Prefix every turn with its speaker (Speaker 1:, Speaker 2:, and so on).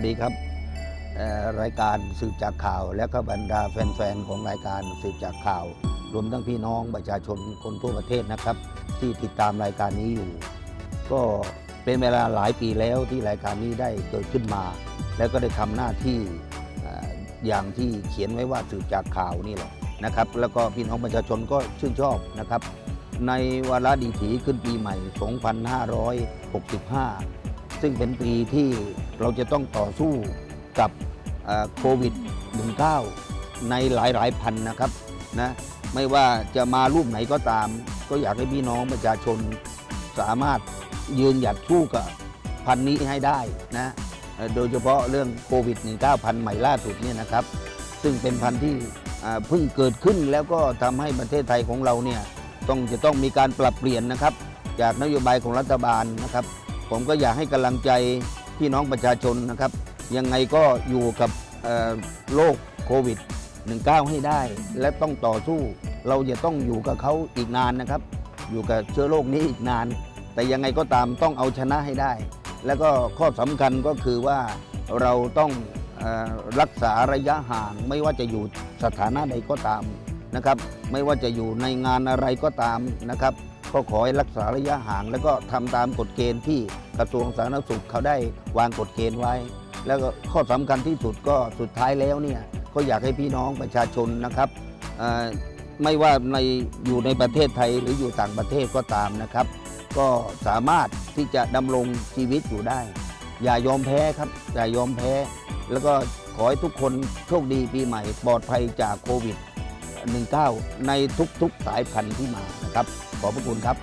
Speaker 1: วัสดีครับรายการสืบจากข่าว และก็บรรดาแฟนๆของรายการสืบจากข่าว รวมทั้งพี่น้องประชาชนคนทั่วประเทศนะครับ ที่ติดตามรายการนี้อยู่ ก็เป็นเวลาหลายปีแล้วที่รายการนี้ได้เกิดขึ้นมา แล้วก็ได้ทำหน้าที่เอ่ออย่างที่เขียนไว้ว่าสืบจากข่าวนี่แหละนะครับ แล้วก็พี่น้องประชาชนก็ชื่นชอบนะครับ ในวาระดีถีขึ้นปีใหม่ 2565 ซึ่งเป็นปีที่ เราจะต้องต่อสู้กับโควิด 19 ในหลายๆ พันนะครับนะไม่ว่าจะมารูปไหนก็ตาม ก็อยากให้พี่น้องประชาชนสามารถยืนหยัดสู้กับพันนี้ให้ได้นะโดยเฉพาะเรื่องโควิด 19 พันใหม่ล่าสุดเนี่ยนะครับ ซึ่งเป็นพันที่เพิ่งเกิดขึ้นแล้วก็ทำให้ประเทศไทยของเราเนี่ยต้องจะต้องมีการปรับเปลี่ยนนะครับ จากนโยบายของรัฐบาลนะครับ ผมก็อยากให้กำลังใจ พี่น้องประชาชนนะครับ ยังไงก็อยู่กับโรคโควิด 19 ให้ได้ และต้องต่อสู้ เราจะต้องอยู่กับเขาอีกนานนะครับ อยู่กับเชื้อโรคนี้อีกนาน แต่ยังไงก็ตามต้องเอาชนะให้ได้ แล้วก็ข้อสำคัญก็คือว่าเราต้องอรักษาระยะห่างไม่ว่าจะอยู่สถานะใดก็ตามนะครับ ไม่ว่าจะอยู่ในงานอะไรก็ตามนะครับ ก็ขอให้รักษาระยะห่าง แล้วก็ทำตามกฎเกณฑ์ที่กระทรวงสาธารณสุขเขาได้วางกฎเกณฑ์ไว้ แล้วก็ข้อสำคัญที่สุดก็สุดท้ายแล้วเนี่ยก็อยากให้พี่น้องประชาชนนะครับไม่ว่าในอยู่ในประเทศไทยหรืออยู่ต่างประเทศก็ตามนะครับ ก็สามารถที่จะดำรงชีวิตอยู่ได้ อย่ายอมแพ้ครับ อย่ายอมแพ้ แล้วก็ขอให้ทุกคนโชคดีปีใหม่ ปลอดภัยจากโควิด 19 ในทุกๆสายพันธุ์ที่มานะครับ ขอบพระคุณครับ